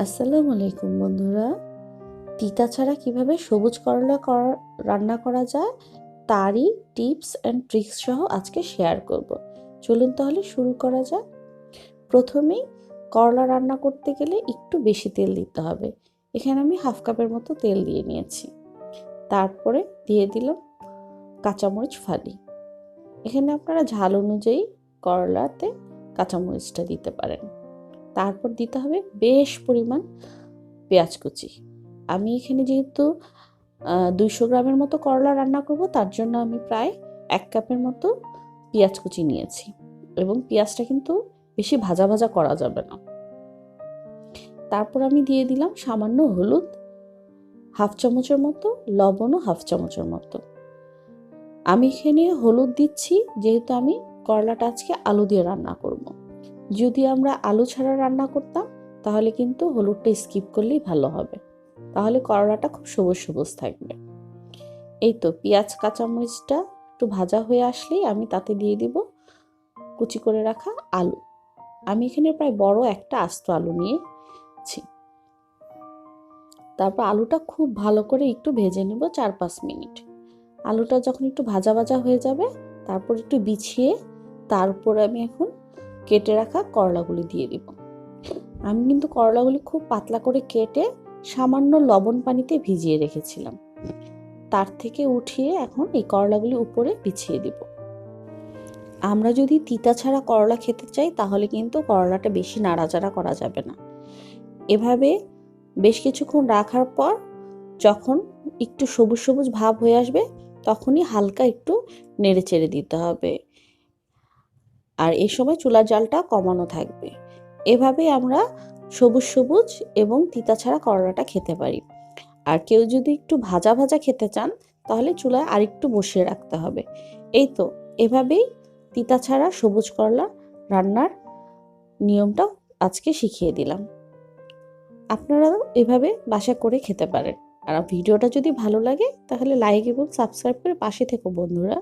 আসসালামু আলাইকুম বন্ধুরা। তিতা ছাড়া কীভাবে সবুজ করলা করা, রান্না করা যায়, তারই টিপস অ্যান্ড ট্রিক্স সহ আজকে শেয়ার করব। চলুন তাহলে শুরু করা যাক। প্রথমেই করলা রান্না করতে গেলে একটু বেশি তেল দিতে হবে। এখানে আমি হাফ কাপের মতো তেল দিয়ে নিয়েছি। তারপরে দিয়ে দিলাম কাঁচামরিচ ফালি। এখানে আপনারা ঝাল অনুযায়ী করলাতে কাঁচামরিচটা দিতে পারেন। তারপর দিতে হবে বেশ পরিমাণ পেঁয়াজ কুচি। আমি এখানে যেহেতু দুইশো গ্রামের মতো করলা রান্না করব, তার জন্য আমি প্রায় এক কাপের মতো পেঁয়াজ কুচি নিয়েছি এবং পেঁয়াজটা কিন্তু বেশি ভাজা ভাজা করা যাবে না। তারপর আমি দিয়ে দিলাম সামান্য হলুদ, হাফ চামচের মতো, লবণও হাফ চামচের মতো। আমি এখানে হলুদ দিচ্ছি, যেহেতু আমি করলাটা আজকে আলু দিয়ে রান্না করব। যদি আমরা আলু ছাড়া রান্না করতাম, তাহলে কিন্তু হলুদটা স্কিপ করলেই ভালো হবে। তাহলে করলাটা খুব সবুজ সবুজ থাকবে। এই তো পেঁয়াজ, কাঁচামরিচটা একটু ভাজা হয়ে আসলেই আমি তাতে দিয়ে দিব কুচি করে রাখা আলু। আমি এখানে প্রায় বড় একটা আস্ত আলু নিয়েছি। তারপর আলুটা খুব ভালো করে একটু ভেজে নেব চার পাঁচ মিনিট। আলুটা যখন একটু ভাজা ভাজা হয়ে যাবে, তারপর একটু বিছিয়ে, তারপর আমি এখন কেটে রাখা করলাগুলি দিয়ে দিব। আমি কিন্তু করলাগুলি খুব পাতলা করে কেটে সামান্য লবণ পানিতে ভিজিয়ে রেখেছিলাম। তার থেকে উঠিয়ে এখন এই করলাগুলি উপরে বিছিয়ে দিব। আমরা যদি তিতা ছাড়া করলা খেতে চাই, তাহলে কিন্তু করলাটা বেশি নাড়াচাড়া করা যাবে না। এভাবে বেশ কিছুক্ষণ রাখার পর যখন একটু সবুজ সবুজ ভাব হয়ে আসবে, তখনই হালকা একটু নেড়ে চেড়ে দিতে হবে। আর এই সময় চুলার জালটা কমানো থাকবে। এভাবে আমরা সবুজ সবুজ এবং তিতা ছাড়া করলাটা খেতে পারি। আর কেউ যদি একটু ভাজা ভাজা খেতে চান, তাহলে চুলায় আরেকটু বসিয়ে রাখতে হবে। এই তো, এভাবেই তিতা ছাড়া সবুজ করলা রান্নার নিয়মটা আজকে শিখিয়ে দিলাম। আপনারাও এভাবে বাসা করে খেতে পারেন। আর ভিডিওটা যদি ভালো লাগে, তাহলে লাইক এবং সাবস্ক্রাইব করে পাশে থেকো বন্ধুরা।